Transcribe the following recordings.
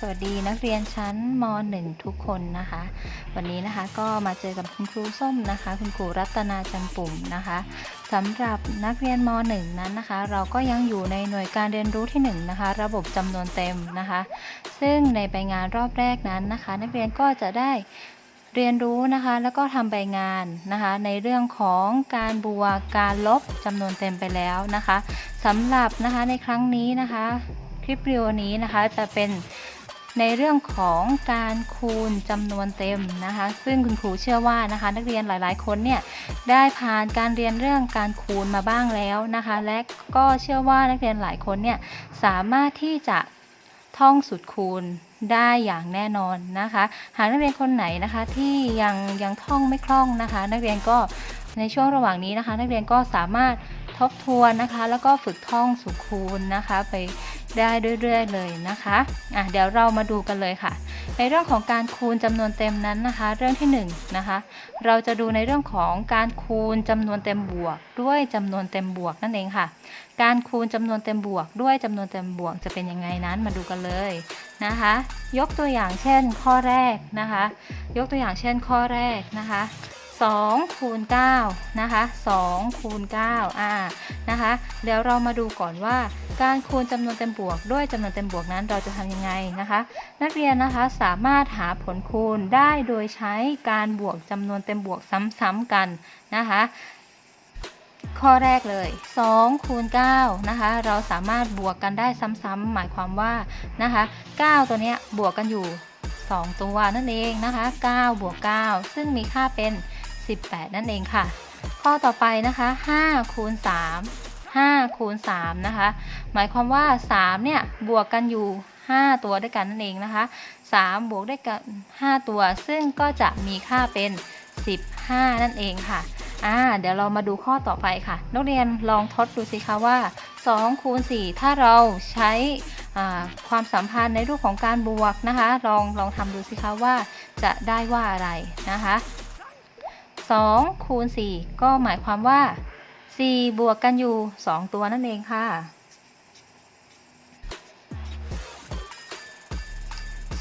สวัสดีนักเรียนชั้นม .1 ทุกคนนะคะ วันนี้นะคะก็มาเจอกับคุณครูส้มนะคะ คุณครูรัตนาจันปุ่มนะคะสำหรับนักเรียนม .1 นั้นนะคะ เราก็ยังอยู่ในหน่วยการเรียนรู้ที่1นะคะ ระบบจำนวนเต็มนะคะ ซึ่งในใบงานรอบแรกนั้นนะคะ นักเรียนก็จะได้เรียนรู้นะคะแล้วก็ทำใบงานนะคะ ในเรื่องของการบวกการลบจำนวนเต็มไปแล้วนะคะสำหรับนะคะในครั้งนี้นะคะคลิปวิดีโอนี้นะคะจะเป็น ในเรื่องของการคูณจำนวนเต็มนะคะ ซึ่งคุณครูเชื่อว่านะคะ นักเรียนหลาย ๆ คนเนี่ยได้ผ่านการเรียนเรื่องการคูณมาบ้างแล้วนะคะ และก็เชื่อว่านักเรียนหลายคนเนี่ยสามารถที่จะท่องสุดคูณได้อย่างแน่นอนนะคะ หากนักเรียนคนไหนนะคะที่ยังยังท่องไม่คล่องนะคะ นักเรียนก็ในช่วงระหว่างนี้นะคะ นักเรียนก็สามารถ ทบทวนนะคะ แล้วก็ฝึกท่องสุดคูณนะคะ ไปได้เรื่อยๆเลยนะคะอะเดี๋ยวเรามาดูกันเลยค่ะ ในเรื่องของการคูณจำนวนเต็มนั้นนะคะ เรื่องที่1นงนะคะ เราจะดูในเรื่องของการคูณจำนวนเต็มบวก ด้วยจำนวนเต็มบวกนั่นเองค่ะ การคูณจำนวนเต็มบวก ด้วยจำนวนเต็มบวกจะเป็นยังไงนั้นมาดูกันเลยนะคะ ยกตัวอย่างเช่นข้อแรกนะคะ ยกตัวอย่างเช่นข้อแรกนะคะ 2คูณ9นะคะ2คูณ9อ่านะคะเดี๋ยวเรามาดูก่อนว่าการคูณจำนวนเต็มบวกด้วยจำนวนเต็มบวกนั้นเราจะทำยังไงนะคะ นักเรียนนะคะสามารถหาผลคูณได้โดยใช้การบวกจำนวนเต็มบวกซ้ำๆกันนะคะข้อแรกเลย2คูณ9นะคะ เราสามารถบวกกันได้ซ้ำๆ หมายความว่านะคะ9ตัวเนี้ยบวกกันอยู่ 2 ตัวนั่นเองนะคะ9บวก9ซึ่งมีค่าเป็น 18 นั่นเองค่ะ ข้อต่อไปนะคะ5คูณ3 5คูณ3นะคะ หมายความว่า 3 เนี่ย บวกกันอยู่ 5 ตัวด้วยกันนั่นเองนะคะ 3 บวกด้วยกัน5ตัว ซึ่งก็จะมีค่าเป็น 15 นั่นเองค่ะอ่าเดี๋ยวเรามาดูข้อต่อไปค่ะ นักเรียนลองทดดูสิคะว่า2คูณ4ถ้าเราใช้ความสัมพันธ์ในรูปของการบวกนะคะ ลองลองทำดูสิคะว่าจะได้ว่าอะไรนะคะ 2คูณ4ก็หมายความว่า 4 บวกกันอยู่ 2 ตัวนั่นเองค่ะ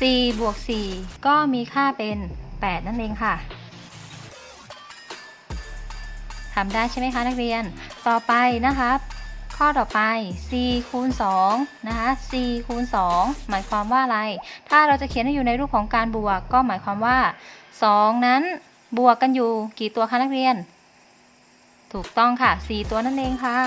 4 บวก 4 ก็มีค่าเป็น 8 นั่นเองค่ะทำได้ใช่ไหมคะนักเรียน ต่อไปนะคะข้อต่อไป4คูณ2นะคะ4คูณ2หมายความว่าอะไร ถ้าเราจะเขียนให้อยู่ในรูปของการบวก ก็หมายความว่า 2 นั้น บวกกันอยู่กี่ตัวคะนักเรียน ถูกต้องค่ะ 4 ตัวนั่นเองค่ะ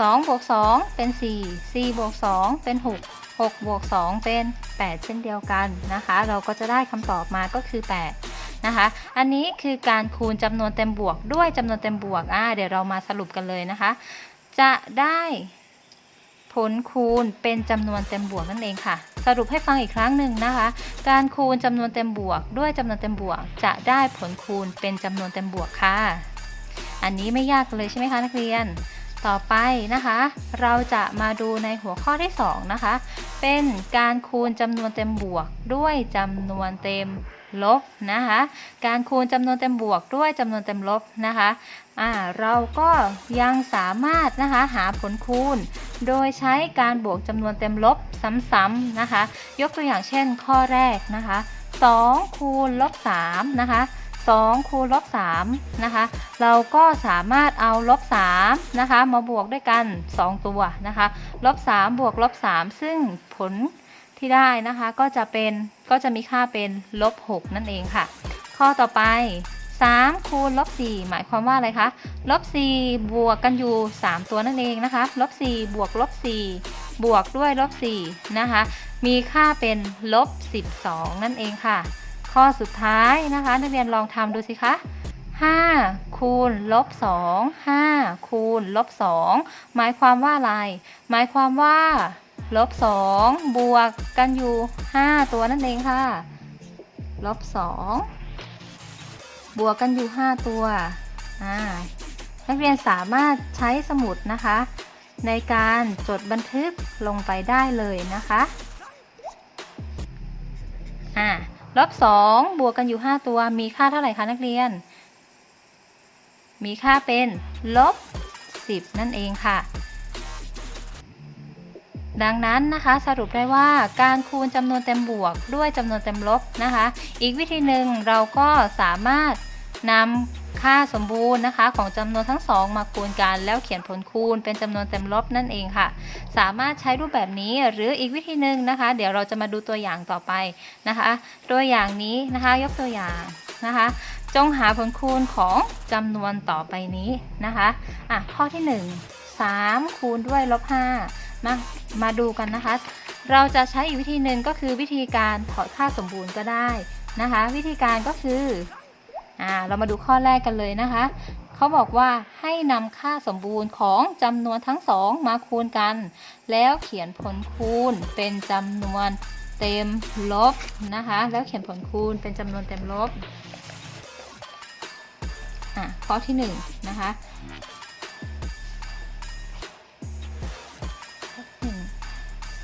สองบวกสองเป็นสี่สี่บวกสองเป็นหกหกบวกสองเป็นแปดเช่นเดียวกันนะคะ เราก็จะได้คำตอบมาก็คือแปดนะคะ อันนี้คือการคูณจำนวนเต็มบวกด้วยจำนวนเต็มบวกอ่าเดี๋ยวเรามาสรุปกันเลยนะคะ จะได้ ผลคูณเป็นจำนวนเต็มบวกนั่นเองค่ะ สรุปให้ฟังอีกครั้งหนึ่งนะคะ การคูณจำนวนเต็มบวก ด้วยจำนวนเต็มบวก จะได้ผลคูณเป็นจำนวนเต็มบวกค่ะ อันนี้ไม่ยากเลยใช่ไหมคะนักเรียน ต่อไปนะคะ เราจะมาดูในหัวข้อที่ 2 นะคะ เป็นการคูณจำนวนเต็มบวก ด้วยจำนวนเต็มลบนะคะ การคูณจำนวนเต็มบวกด้วยจำนวนเต็มลบนะคะ อ่าเราก็ยังสามารถนะคะหาผลคูณ โดยใช้การบวกจำนวนเต็มลบซ้ำๆนะคะ ยกตัวอย่างเช่นข้อแรกนะคะ2คูณลบ3นะคะ2คูณลบ3นะคะ เราก็สามารถเอาลบ3นะคะ มาบวกด้วยกัน 2 ตัวนะคะลบ3บวกลบ3ซึ่งผลที่ได้นะคะก็จะเป็นก็จะมีค่าเป็นลบ6นั่นเองค่ะ ข้อต่อไป 3คูณลบ4หมายความว่าอะไรคะลบ4บวกกันอยู่ 3 ตัวนั่นเองนะคะลบ4บวกลบ4บวกด้วยลบ4นะคะ มีค่าเป็นลบ12 นั่นเองค่ะ ข้อสุดท้ายนะคะ นักเรียนลองทำดูสิคะ5คูณลบ2 5คูณลบ2หมายความว่าอะไร หมายความว่าลบ2บวกกันอยู่ 5 ตัวนั่นเองค่ะลบ2 บวกกันอยู่ 5 ตัวนักเรียนสามารถใช้สมุดนะคะ ในการจดบันทึกลงไปได้เลยนะคะอ่าลบ2บวกกันอยู่ 5 ตัวมีค่าเท่าไหร่คะนักเรียน มีค่าเป็นลบ 10 นั่นเองค่ะ ดังนั้นนะคะสรุปได้ว่าการคูณจำนวนเต็มบวกด้วยจำนวนเต็มลบนะคะ อีกวิธีหนึ่งเราก็สามารถนำค่าสมบูรณ์นะคะของจำนวนทั้งสองมาคูณกันแล้วเขียนผลคูณเป็นจำนวนเต็มลบนั่นเองค่ะ สามารถใช้รูปแบบนี้หรืออีกวิธีหนึ่งนะคะ เดี๋ยวเราจะมาดูตัวอย่างต่อไปนะคะตัวอย่างนี้นะคะยกตัวอย่างนะคะ จงหาผลคูณของจำนวนต่อไปนี้นะคะอะข้อที่ 1 3คูณด้วยลบ5มามาดูกันนะคะ เราจะใช้อีกวิธีหนึ่งก็คือวิธีการถอดค่าสมบูรณ์ก็ได้นะคะ วิธีการก็คืออ่าเรามาดูข้อแรกกันเลยนะคะเขาบอกว่าให้นำค่าสมบูรณ์ของจำนวนทั้งสองมาคูณกัน แล้วเขียนผลคูณเป็นจำนวนเต็มลบนะคะ แล้วเขียนผลคูณเป็นจำนวนเต็มลบอะข้อที่หนึ่งนะคะ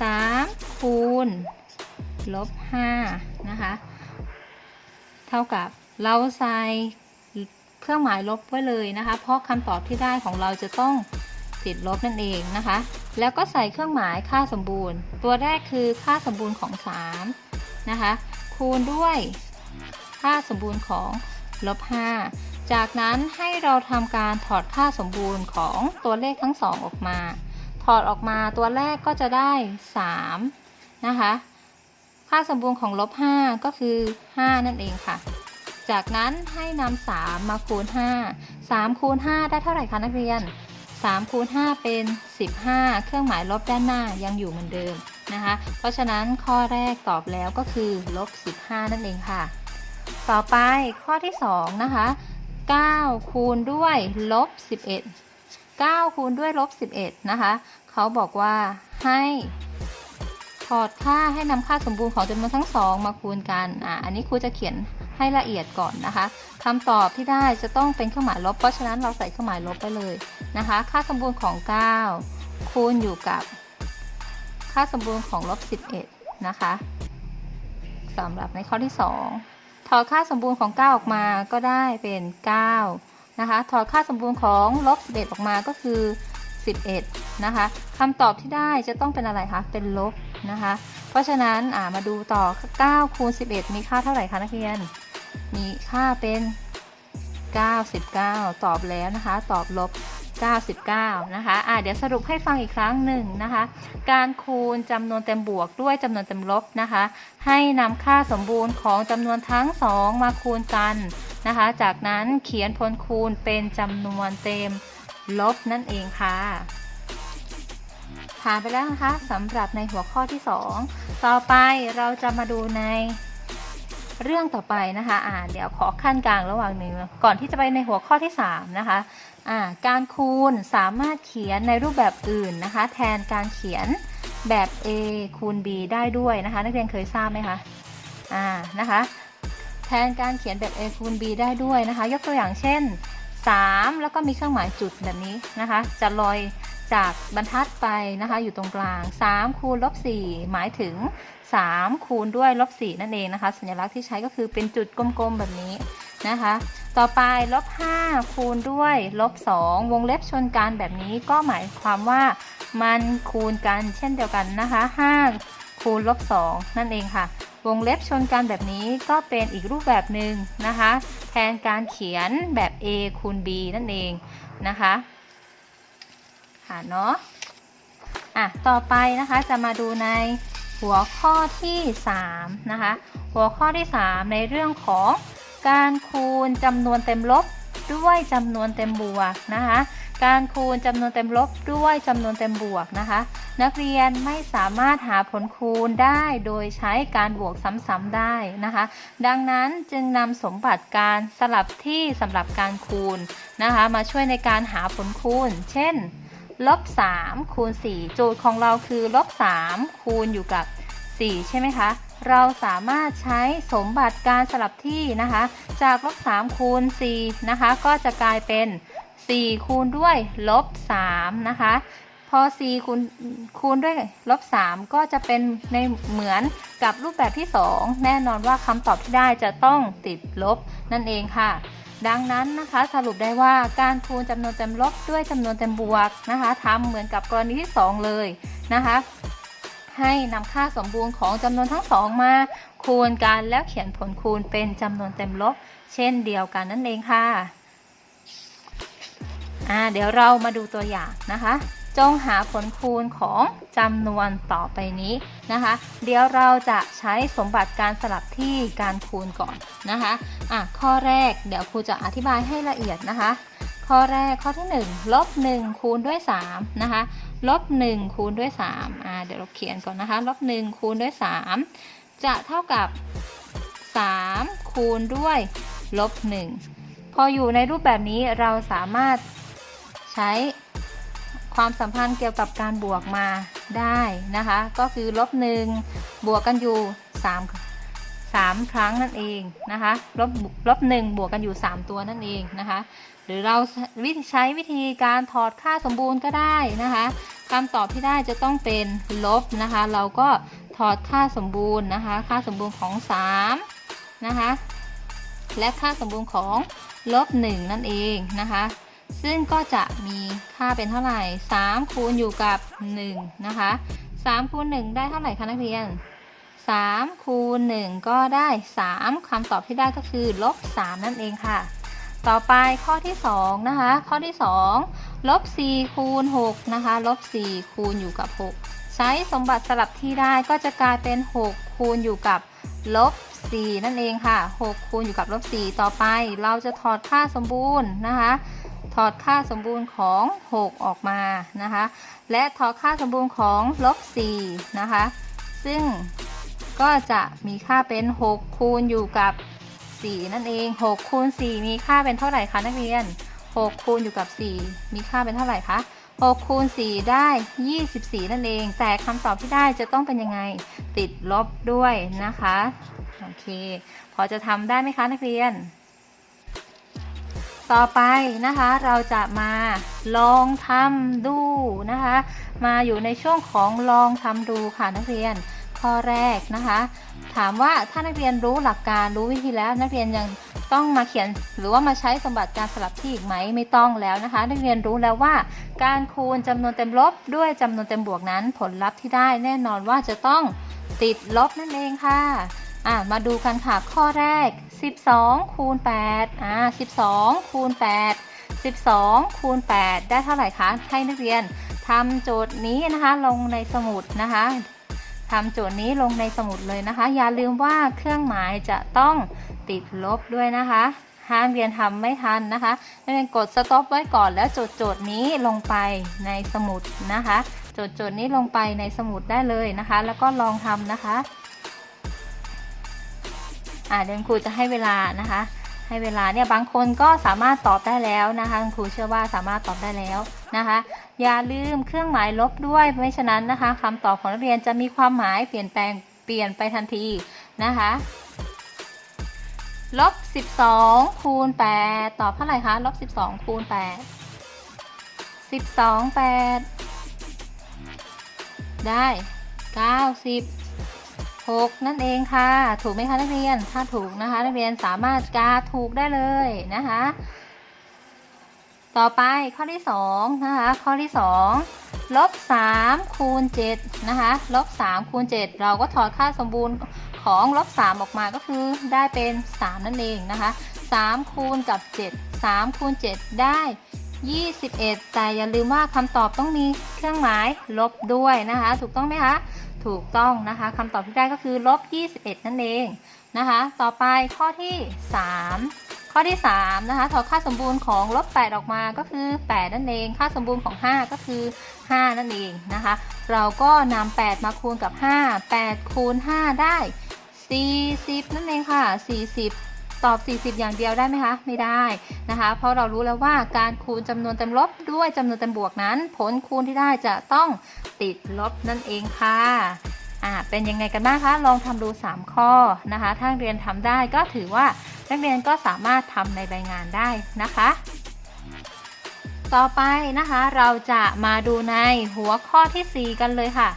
3คูณลบ5นะคะ เท่ากับเราใส่เครื่องหมายลบไว้เลยนะคะ เพราะคำตอบที่ได้ของเราจะต้องติดลบนั่นเองนะคะ แล้วก็ใส่เครื่องหมายค่าสมบูรณ์ ตัวแรกคือค่าสมบูรณ์ของ 3 นะคะ คูณด้วยค่าสมบูรณ์ของลบ5จากนั้นให้เราทำการถอดค่าสมบูรณ์ของตัวเลขทั้งสองออกมา อดออกมาตัวแรกก็จะได้3นะคะค่าสมบูรณ์ของลบ5ก็คือ 5 นั่นเองค่ะ จากนั้นให้นำ3มาคูณ 5 3คูณ5ได้เท่าไหร่คะนักเรียน3คูณ5เป็น 15 เครื่องหมายลบด้านหน้ายังอยู่เหมือนเดิมนะคะ เพราะฉะนั้นข้อแรกตอบแล้วก็คือลบ 15 นั่นเองค่ะ ต่อไปข้อที่ 2 นะคะ 9 คูณด้วยลบ 11 9 คูณด้วยลบ 11 นะคะ เขาบอกว่าให้ถอดค่าให้นำค่าสมบูรณ์ของจำนวนทั้งสองมาคูณกันอ่าอันนี้ครูจะเขียนให้ละเอียดก่อนนะคะคำตอบที่ได้จะต้องเป็นเครื่องหมายลบ เพราะฉะนั้นเราใส่เครื่องหมายลบไปเลยนะคะ ค่าสมบูรณ์ของ 9 คูณอยู่กับ ค่าสมบูรณ์ของลบ11 นะคะสำหรับในข้อที่ 2 ถอดค่าสมบูรณ์ของ 9 ออกมาก็ได้เป็น 9 นะคะ ถอดค่าสมบูรณ์ของลบ11ออกมาก็คือ 11 นะคะคำตอบที่ได้จะต้องเป็นอะไรคะ เป็นลบนะคะ เพราะฉะนั้นามาดูต่อ 9 คูณ 11 มีค่าเท่าไหร่คะนักเรียน มีค่าเป็น 99 ตอบแล้วนะคะ ตอบลบ 99 นะคะอ่าเดี๋ยวสรุปให้ฟังอีกครั้งหนึ่งนะคะ การคูณจำนวนเต็มบวกด้วยจำนวนเต็มลบนะคะ ให้นำค่าสมบูรณ์ของจำนวนทั้งสองมาคูณกันนะคะ จากนั้นเขียนผลคูณเป็นจำนวนเต็ม ลบนั่นเองค่ะผ่านไปแล้วนะคะสำหรับในหัวข้อที่ 2 ต่อไปเราจะมาดูในเรื่องต่อไปนะคะอ่าเดี๋ยวขอขั้นกลางระหว่างหนึ่งก่อนที่จะไปในหัวข้อที่ 3 นะคะอ่าการคูณสามารถเขียนในรูปแบบอื่นนะคะ แทนการเขียนแบบ a คูณ b ได้ด้วยนะคะ นักเรียนเคยทราบไหมคะอ่านะคะ แทนการเขียนแบบ a คูณ b ได้ด้วยนะคะ ยกตัวอย่างเช่น 3 แล้วก็มีเครื่องหมายจุดแบบนี้นะคะ จะลอยจากบรรทัดไปนะคะ อยู่ตรงกลาง 3 คูณลบ 4 หมายถึง 3 คูณด้วยลบ 4 นั่นเองนะคะ สัญลักษณ์ที่ใช้ก็คือเป็นจุดกลมๆแบบนี้นะคะ ต่อไปลบ 5 คูณด้วยลบ 2 วงเล็บชนกันแบบนี้ก็หมายความว่ามันคูณกันเช่นเดียวกันนะคะ 5 คูณลบ 2 นั่นเองค่ะ วงเล็บชนกันแบบนี้ก็เป็นอีกรูปแบบหนึ่งนะคะ แทนการเขียนแบบ a คูณ b นั่นเองนะคะค่ะเนาะอะต่อไปนะคะจะมาดูในหัวข้อที่3นะคะหัวข้อที่ 3 ในเรื่องของการคูณจำนวนเต็มลบด้วยจำนวนเต็มบวกนะคะ การคูณจำนวนเต็มลบด้วยจำนวนเต็มบวกนะคะ นักเรียนไม่สามารถหาผลคูณได้โดยใช้การบวกซ้ำๆได้นะคะ ดังนั้นจึงนำสมบัติการสลับที่สำหรับการคูณนะคะ มาช่วยในการหาผลคูณ เช่นลบ3คูณ4โจทย์ของเราคือลบ3คูณอยู่กับ 4 ใช่ไหมคะเราสามารถใช้สมบัติการสลับที่นะคะ จากลบ3คูณ4นะคะ ก็จะกลายเป็น 4 คูณด้วยลบ3นะคะ พอ 4 คูณคูณด้วยลบ 3 ก็จะเป็นในเหมือนกับรูปแบบที่ 2 แน่นอนว่าคำตอบที่ได้จะต้องติดลบนั่นเองค่ะ ดังนั้นนะคะสรุปได้ว่าการคูณจำนวนเต็มลบด้วยจำนวนเต็มบวกนะคะทำเหมือนกับกรณีที่ 2 เลยนะคะให้นำค่าสมบูรณ์ของจำนวนทั้งสองมา คูณกันแล้วเขียนผลคูณเป็นจำนวนเต็มลบ เช่นเดียวกันนั่นเองค่ะ อ่าเดี๋ยวเรามาดูตัวอย่างนะคะ จงหาผลคูณของจำนวนต่อไปนี้นะคะ เดี๋ยวเราจะใช้สมบัติการสลับที่การคูณก่อนนะคะอะข้อแรกเดี๋ยวครูจะอธิบายให้ละเอียดนะคะ ข้อแรกข้อที่1ลบ1คูณด้วย3นะคะลบ1คูณด้วย3อ่าเดี๋ยวเราเขียนก่อนนะคะลบ1คูณด้วย 3 จะเท่ากับ 3 คูณด้วยลบ1พออยู่ในรูปแบบนี้เราสามารถ ใช้ความสัมพันธ์เกี่ยวกับการบวกมาได้นะคะ ก็คือลบ1บวกกันอยู่3 3ครั้งนั่นเองนะคะลบลบ1บวกกันอยู่ 3 ตัวนั่นเองนะคะ หรือเราวิธีใช้วิธีการถอดค่าสมบูรณ์ก็ได้นะคะคำตอบที่ได้จะต้องเป็นลบนะคะ เราก็ถอดค่าสมบูรณ์นะคะ ค่าสมบูรณ์ของ3นะคะ และค่าสมบูรณ์ของลบ1นั่นเองนะคะ ซึ่งก็จะมีค่าเป็นเท่าไหร่ 3 คูณอยู่กับ 1 นะคะ 3 คูณ 1 ได้เท่าไหร่คะนักเรียน 3 คูณ 1 ก็ได้ 3คำตอบที่ได้ก็คือลบ 3 นั่นเองค่ะ ต่อไปข้อที่ 2 นะคะ ข้อที่ 2 ลบ 4 คูณ 6 นะคะ ลบ 4 คูณอยู่กับ 6 ใช้สมบัติสลับที่ได้ก็จะกลายเป็น 6 คูณอยู่กับลบ4นั่นเองค่ะ 6 คูณอยู่กับลบ4ต่อไป เราจะถอดค่าสมบูรณ์นะคะ ถอดค่าสมบูรณ์ของ 6 ออกมานะคะ และถอดค่าสมบูรณ์ของลบ4นะคะ ซึ่งก็จะมีค่าเป็น 6 คูณอยู่กับ 4 นั่นเอง 6 คูณ 4 มีค่าเป็นเท่าไหร่คะนักเรียน 6 คูณอยู่กับ 4 มีค่าเป็นเท่าไหร่คะ6คูณ4ได้ 24 นั่นเอง แต่คำตอบที่ได้จะต้องเป็นยังไง ติดลบด้วยนะคะ โอเค พอจะทำได้ไหมคะนักเรียน ต่อไปนะคะเราจะมาลองทำดูนะคะ มาอยู่ในช่วงของลองทำดูค่ะนักเรียนข้อแรกนะคะ ถามว่าถ้านักเรียนรู้หลักการรู้วิธีแล้วนักเรียนยังต้องมาเขียนหรือว่ามาใช้สมบัติการสลับที่อีกไหมไม่ต้องแล้วนะคะ นักเรียนรู้แล้วว่า การคูณจำนวนเต็มลบด้วยจำนวนเต็มบวกนั้น ผลลัพธ์ที่ได้แน่นอนว่าจะต้องติดลบนั่นเองค่ะ อะมาดูกันค่ะข้อแรก 12 คูณ8อ่า12 คูณ 8 12 คูณ 8 ได้เท่าไหร่คะ ให้นักเรียนทำโจทย์นี้นะคะลงในสมุดนะคะทำโจทย์นี้ลงในสมุดเลยนะคะ อย่าลืมว่าเครื่องหมายจะต้องติดลบด้วยนะคะห้ามเรียนทำไม่ทันนะคะนักเรียนกดสต็อปไว้ก่อนแล้วจดโจทย์นี้ลงไปในสมุดนะคะ จดโจทย์นี้ลงไปในสมุดได้เลยนะคะ แล้วก็ลองทำนะคะ อ่าเดี๋ยวครูจะให้เวลานะคะ ให้เวลาเนี่ยบางคนก็สามารถตอบได้แล้วนะคะครูเชื่อว่าสามารถตอบได้แล้วนะคะ อย่าลืมเครื่องหมายลบด้วยไม่ฉะนั้นนะคะคำตอบของนักเรียนจะมีความหมายเปลี่ยนแปลงเปลี่ยนไปทันทีนะคะลบ12คูณ8ตอบเท่าไหร่คะลบ12คูณ8 12 8 ได้ 90 6 นั่นเองค่ะ ถูกไหมคะนักเรียน ถ้าถูกนะคะ นักเรียนสามารถกาถูกได้เลยนะคะ ต่อไปข้อที่2นะคะ ข้อที่ 2 ลบ3คูณ7นะคะ ลบ3คูณ7เราก็ถอดค่าสมบูรณ์ของลบ3ออกมาก็คือได้เป็น 3 นั่นเองนะคะ3คูณกับ 7 3คูณ7ได้ 21 แต่อย่าลืมว่าคำตอบต้องมีเครื่องหมายลบด้วยนะคะ ถูกต้องไหมคะ ถูกต้องนะคะคำตอบที่ได้ก็คือลบ 21 นั่นเองนะคะ ต่อไปข้อที่ 3 ข้อที่3นะคะถอดค่าสมบูรณ์ของลบ 8 ออกมาก็คือ 8 นั่นเอง ค่าสมบูรณ์ของ 5 ก็คือ 5 นั่นเองนะคะ เราก็นำ8 มาคูณกับ 5 8 คูณ 5 ได้ 40 นั่นเองค่ะ 40 ตอบ 40 อย่างเดียวได้ไหมคะ ไม่ได้นะคะ เพราะเรารู้แล้วว่าการคูณจำนวนเต็มลบด้วยจำนวนเต็มบวกนั้น ผลคูณที่ได้จะต้องติดลบนั่นเองค่ะอ่าเป็นยังไงกันบ้างคะลองทำดู 3 ข้อนะคะ ถ้านเรียนทำได้ก็ถือว่านักเรียนก็สามารถทำในรายงานได้นะคะ ต่อไปนะคะเราจะมาดูในหัวข้อที่ 4 กันเลยค่ะ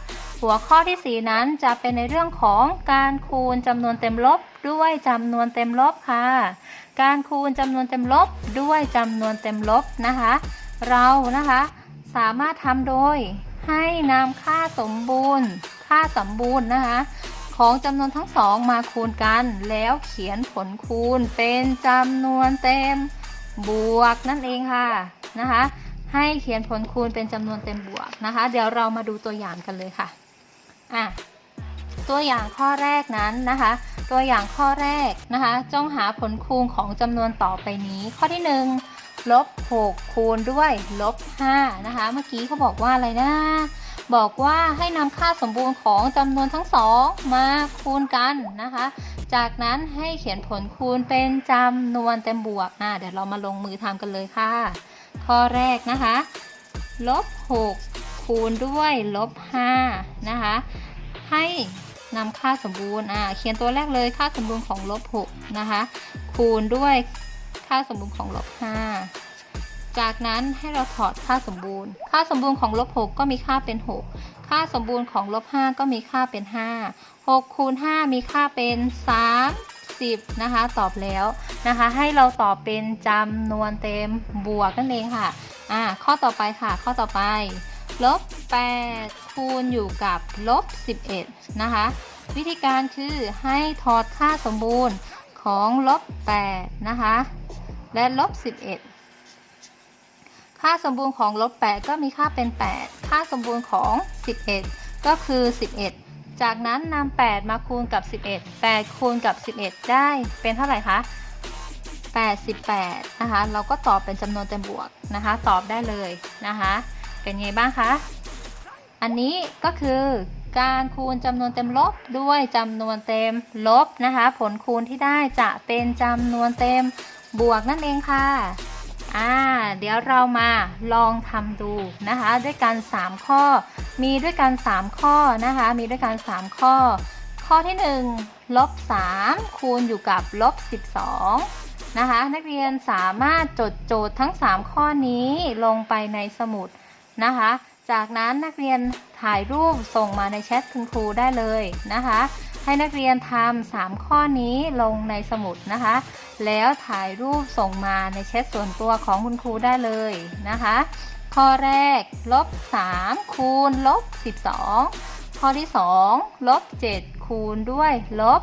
หัวข้อที่ 4 นั้นจะเป็นในเรื่องของการคูณจำนวนเต็มลบด้วยจำนวนเต็มลบค่ะ การคูณจำนวนเต็มลบด้วยจำนวนเต็มลบนะคะ เรานะคะสามารถทำโดยให้นำค่าสมบูรณ์ ค่าสมบูรณ์นะคะ ของจำนวนทั้งสองมาคูณกัน แล้วเขียนผลคูณเป็นจำนวนเต็มบวกนั่นเองค่ะนะคะให้เขียนผลคูณเป็นจำนวนเต็มบวกนะคะ เดี๋ยวเรามาดูตัวอย่างกันเลยค่ะ อะตัวอย่างข้อแรกนั้นนะคะ ตัวอย่างข้อแรกนะคะ จงหาผลคูณของจำนวนต่อไปนี้ ข้อที่1ลบ6คูณด้วยลบ5นะคะ เมื่อกี้เขาบอกว่าอะไรนะ บอกว่าให้นำค่าสมบูรณ์ของจำนวนทั้งสองมาคูณกันนะคะ จากนั้นให้เขียนผลคูณเป็นจำนวนเต็มบวกอะเดี๋ยวเรามาลงมือทำกันเลยค่ะ ข้อแรกนะคะลบ6คูณด้วยลบ5นะคะ ให้นำค่าสมบูรณ์อ่าเขียนตัวแรกเลยค่าสมบูรณ์ของลบ6นะคะ คูณด้วยค่าสมบูรณ์ของลบ5จากนั้นให้เราถอดค่าสมบูรณ์ ค่าสมบูรณ์ของลบ6ก็มีค่าเป็น 6 ค่าสมบูรณ์ของลบ5ก็มีค่าเป็น 5 6คูณ5มีค่าเป็น30นะคะตอบแล้วนะคะ ให้เราตอบเป็นจำนวนเต็มบวกนั่นเองค่ะอ่าข้อต่อไปค่ะ ข้อต่อไป ลบ8คูณอยู่กับลบ11 นะคะ วิธีการคือให้ถอดค่าสมบูรณ์ของลบ8นะคะ และลบ11 ค่าสมบูรณ์ของลบ8ก็มีค่าเป็น 8 ค่าสมบูรณ์ของ 11 ก็คือ 11 จากนั้นนำ8มาคูณกับ 11 8 คูณกับ 11 ได้เป็นเท่าไหร่คะ88 นะคะ เราก็ตอบเป็นจำนวนเต็มบวกนะคะ ตอบได้เลยนะคะ เป็นไงบ้างคะ อันนี้ก็คือการคูณจำนวนเต็มลบด้วยจำนวนเต็มลบนะคะ ผลคูณที่ได้จะเป็นจำนวนเต็มบวกนั่นเองค่ะอ่าเดี๋ยวเรามาลองทำดูนะคะ ด้วยกัน 3 ข้อ มีด้วยกัน 3 ข้อนะคะ มีด้วยกัน 3 ข้อ ข้อที่ 1 ลบ 3 คูณอยู่กับลบ 12 นะคะ นักเรียนสามารถจดโจทย์ทั้ง 3 ข้อนี้ลงไปในสมุด นะคะ จากนั้นนักเรียนถ่ายรูปส่งมาในแชทคุณครูได้เลยนะคะ ให้นักเรียนทำสามข้อนี้ลงในสมุดนะคะ แล้วถ่ายรูปส่งมาในแชทส่วนตัวของคุณครูได้เลยนะคะ ข้อแรกลบ3คูณลบ12 ข้อที่2ลบ7คูณด้วยลบ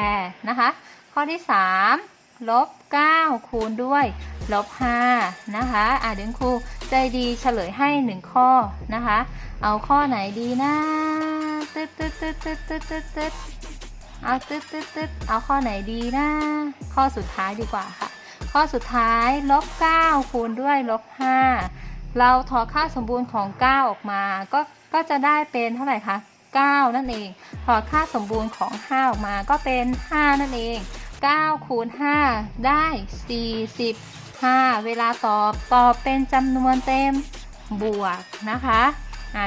8นะคะ ข้อที่ 3 ลบ 9 คูณด้วยลบ 5 นะคะอะเดี๋ยวครูใจดีเฉลยให้ 1 ข้อนะคะ เอาข้อไหนดีนะตึ๊ดตึ๊ดตึ๊ดตึ๊ดตึ๊ดตึ๊ดตึ๊ดเอาตึ๊ดตึ๊ดตึ๊ดเอาข้อไหนดีนะ ข้อสุดท้ายดีกว่าค่ะ ข้อสุดท้ายลบ 9 คูณด้วยลบ 5 เราถอดค่าสมบูรณ์ของ 9 ออกมา ก็ ก็จะได้เป็นเท่าไหร่คะ 9 นั่นเอง ถอดค่าสมบูรณ์ของ 5 ออกมา ก็เป็น 5 นั่นเอง 9คูณ5ได้ 45 เวลาตอบตอบเป็นจำนวนเต็มบวกนะคะ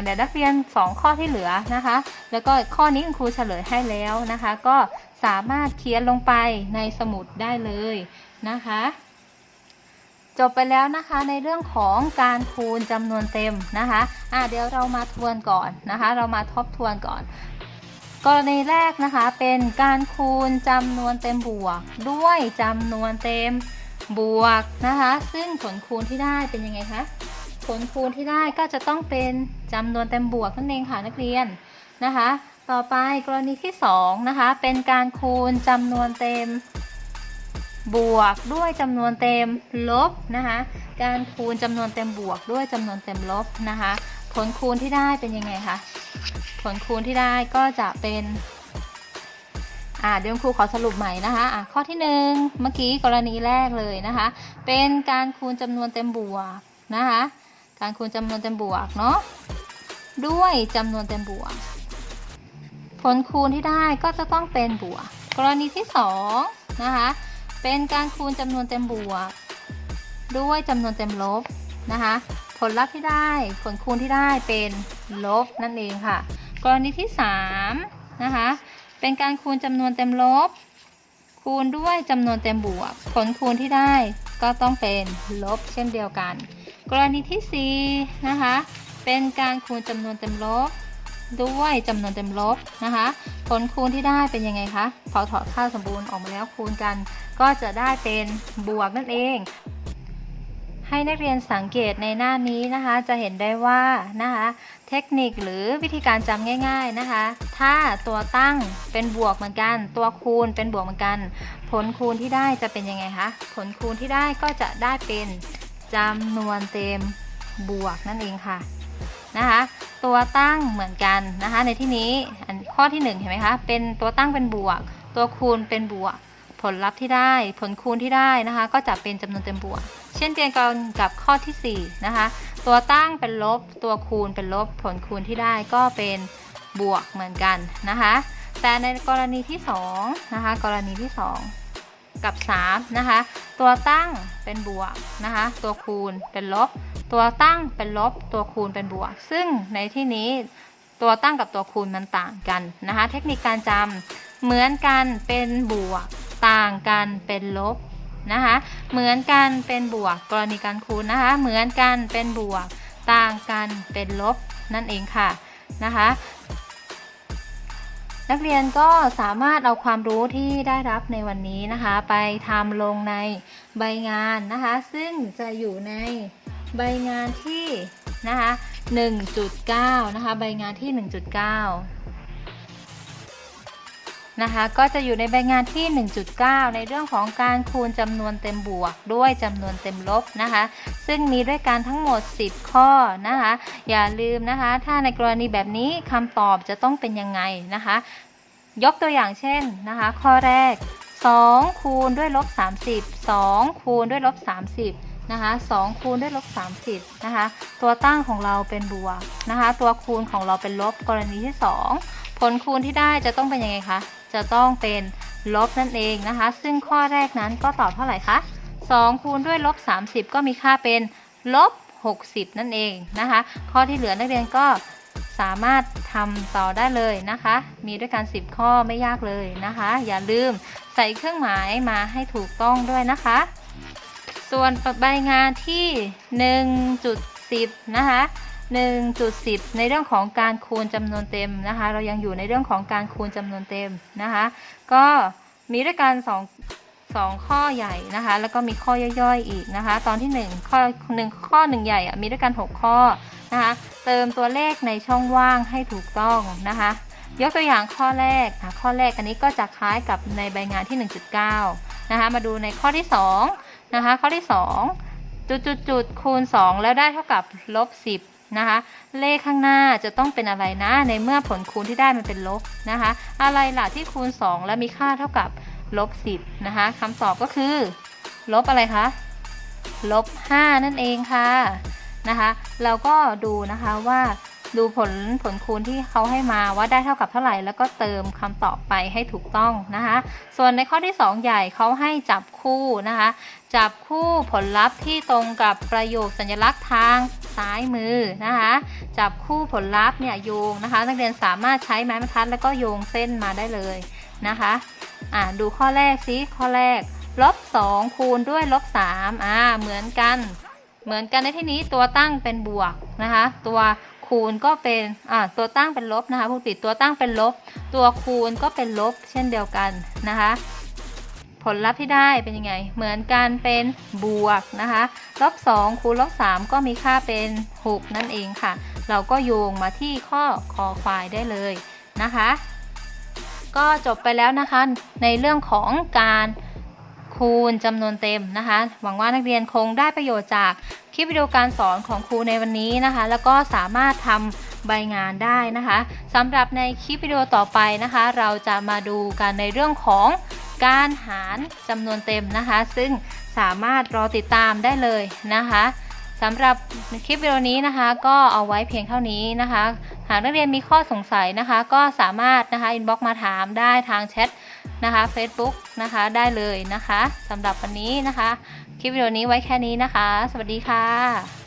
เดี๋ยวนักเรียน 2 ข้อที่เหลือนะคะ แล้วก็ข้อนี้คุณครูเฉลยให้แล้วนะคะ ก็สามารถเขียนลงไปในสมุดได้เลยนะคะ จบไปแล้วนะคะในเรื่องของการคูณจำนวนเต็มนะคะอ่าเดี๋ยวเรามาทวนก่อนนะคะ เรามาทบทวนก่อน กรณีแรกนะคะเป็นการคูณจำนวนเต็มบวก ด้วยจำนวนเต็มบวกนะคะ ซึ่งผลคูณที่ได้เป็นยังไงคะผลคูณที่ได้ก็จะต้องเป็นจำนวนเต็มบวกนั่นเองค่ะนักเรียนนะคะ ต่อไปกรณีที่2นะคะเป็นการคูณจำนวนเต็มบวกด้วยจำนวนเต็มลบนะคะการคูณจำนวนเต็มบวกด้วยจำนวนเต็มลบนะคะ ผลคูณที่ได้เป็นยังไงคะ ผลคูณที่ได้ก็จะเป็น อ่าเดี๋ยวครูขอสรุปใหม่นะคะอะข้อที่หนึ่งเมื่อกี้กรณีแรกเลยนะคะ เป็นการคูณจำนวนเต็มบวกนะคะ การคูณจำนวนเต็มบวกเนาะด้วยจำนวนเต็มบวก ผลคูณที่ได้ก็จะต้องเป็นบวก กรณีที่สองนะคะเป็นการคูณจำนวนเต็มบวก ด้วยจำนวนเต็มลบนะคะ ผลลัพธ์ที่ได้ผลคูณที่ได้เป็นลบนั่นเองค่ะ กรณีที่3นะคะเป็นการคูณจำนวนเต็มลบ คูณด้วยจำนวนเต็มบวก ผลคูณที่ได้ก็ต้องเป็นลบเช่นเดียวกัน กรณีที่4นะคะเป็นการคูณจำนวนเต็มลบ ด้วยจำนวนเต็มลบนะคะ ผลคูณที่ได้เป็นยังไงคะพอถอดค่าสมบูรณ์ออกมาแล้วคูณกัน ก็จะได้เป็นบวกนั่นเอง ให้นักเรียนสังเกตในหน้านี้นะคะ จะเห็นได้ว่านะคะ เทคนิคหรือวิธีการจำง่าย ๆนะคะ ถ้าตัวตั้งเป็นบวกเหมือนกัน ตัวคูณเป็นบวกเหมือนกัน ผลคูณที่ได้จะเป็นยังไงคะ ผลคูณที่ได้ก็จะได้เป็นจำนวนเต็มบวกนั่นเองค่ะนะคะตัวตั้งเหมือนกันนะคะในที่นี้ข้อที่หนึ่งเห็นไหมคะ เป็นตัวตั้งเป็นบวก ตัวคูณเป็นบวก ผลลัพธ์ที่ได้ ผลคูณที่ได้นะคะ ก็จะเป็นจำนวนเต็มบวก เช่นเดียวกันกับข้อที่สี่นะคะ ตัวตั้งเป็นลบ ตัวคูณเป็นลบ ผลคูณที่ได้ก็เป็นบวกเหมือนกันนะคะ แต่ในกรณีที่2นะคะ กรณีที่ 2 กับ3นะคะ ตัวตั้งเป็นบวกนะคะ ตัวคูณเป็นลบ ตัวตั้งเป็นลบ ตัวคูณเป็นบวก ซึ่งในที่นี้ตัวตั้งกับตัวคูณมันต่างกันนะคะ เทคนิคการจำเหมือนกันเป็นบวก ต่างกันเป็นลบ นะคะเหมือนกันเป็นบวกกรณีการคูณนะคะเหมือนกันเป็นบวกต่างกันเป็นลบนั่นเองค่ะนะคะนักเรียนก็สามารถเอาความรู้ที่ได้รับในวันนี้นะคะ ไปทำลงในใบงานนะคะ ซึ่งจะอยู่ในใบงานที่นะคะ1.9 นะคะ ใบงานที่ 1.9 นะคะ ก็จะอยู่ในใบงานที่ 1.9 ในเรื่องของการคูณจำนวนเต็มบวก ด้วยจำนวนเต็มลบนะคะ ซึ่งมีด้วยกันทั้งหมด 10 ข้อนะคะ อย่าลืมนะคะ ถ้าในกรณีแบบนี้คำตอบจะต้องเป็นยังไงนะคะ ยกตัวอย่างเช่นนะคะ ข้อแรก 2 คูณด้วยลบ 30 2 คูณด้วยลบ 30นะคะ2คูณด้วยลบ30นะคะ ตัวตั้งของเราเป็นบวกนะคะ ตัวคูณของเราเป็นลบกรณีที่ 2 ผลคูณที่ได้จะต้องเป็นยังไงคะ จะต้องเป็นลบนั่นเองนะคะ ซึ่งข้อแรกนั้นก็ตอบเท่าไหร่คะ 2 คูณด้วยลบ 30 ก็มีค่าเป็นลบ 60 นั่นเองนะคะ ข้อที่เหลือนักเรียนก็สามารถทำต่อได้เลยนะคะ มีด้วยกัน 10 ข้อไม่ยากเลยนะคะ อย่าลืมใส่เครื่องหมายมาให้ถูกต้องด้วยนะคะ ส่วนใบงานที่ 1.10 นะคะ 1.10 ในเรื่องของการคูณจำนวนเต็มนะคะ เรายังอยู่ในเรื่องของการคูณจำนวนเต็มนะคะ ก็มีด้วยกัน2 2 ข้อใหญ่นะคะ แล้วก็มีข้อย่อยๆอีกนะคะ ตอนที่ 1 ข้อ1ข้อ 1 ใหญ่มีด้วยกัน 6 ข้อนะคะ เติมตัวเลขในช่องว่างให้ถูกต้องนะคะ ยกตัวอย่างข้อแรกนะข้อแรกอันนี้ก็จะคล้ายกับในใบงานที่ 1.9 นะคะ มาดูในข้อที่2นะคะ ข้อที่ 2 จุดจุดจุดคูณ 2 แล้วได้เท่ากับลบ10 นะคะ เลขข้างหน้าจะต้องเป็นอะไรนะ ในเมื่อผลคูณที่ได้มันเป็นลบนะคะ อะไรล่ะที่คูณ 2 แล้วมีค่าเท่ากับลบ10นะคะคำตอบก็คือ ลบอะไรคะลบ5นั่นเองค่ะนะคะ เราก็ดูนะคะว่า ดูผลผลคูณที่เขาให้มาว่าได้เท่ากับเท่าไหร่ แล้วก็เติมคำตอบไปให้ถูกต้องนะคะ ส่วนในข้อที่ 2 ใหญ่เขาให้จับคู่นะคะ จับคู่ผลลัพธ์ที่ตรงกับประโยคสัญลักษณ์ทางซ้ายมือนะคะ จับคู่ผลลัพธ์เนี่ยโยงนะคะ นักเรียนสามารถใช้ไม้บรรทัดแล้วก็โยงเส้นมาได้เลยนะคะอ่าดูข้อแรกสิข้อแรกลบ2คูณด้วยลบ3อ่าเหมือนกัน เหมือนกันในที่นี้ตัวตั้งเป็นบวกนะคะ ตัว คูณก็เป็นอ่าตัวตั้งเป็นลบนะคะผู้ติดตัวตั้งเป็นลบ ตัวคูณก็เป็นลบเช่นเดียวกันนะคะ ผลลัพธ์ที่ได้เป็นยังไง เหมือนกันเป็นบวกนะคะลบ2คูณลบ3ก็มีค่าเป็น6นั่นเองค่ะ เราก็โยงมาที่ข้อคอควายได้เลยนะคะ ก็จบไปแล้วนะคะในเรื่องของการ คูณจำนวนเต็มนะคะ หวังว่านักเรียนคงได้ประโยชน์จากคลิปวิดีโอการสอนของครูในวันนี้นะคะ แล้วก็สามารถทำใบงานได้นะคะสำหรับในคลิปวิดีโอต่อไปนะคะ เราจะมาดูกันในเรื่องของการหารจำนวนเต็มนะคะ ซึ่งสามารถรอติดตามได้เลยนะคะสำหรับคลิปวิดีโอนี้นะคะ ก็เอาไว้เพียงเท่านี้นะคะ หากนักเรียนมีข้อสงสัยนะคะ ก็สามารถนะคะอินบ็อกมาถามได้ทางแชท นะคะ Facebook นะคะได้เลยนะคะสำหรับวันนี้นะคะ คลิปวิดีโอนี้ไว้แค่นี้นะคะ สวัสดีค่ะ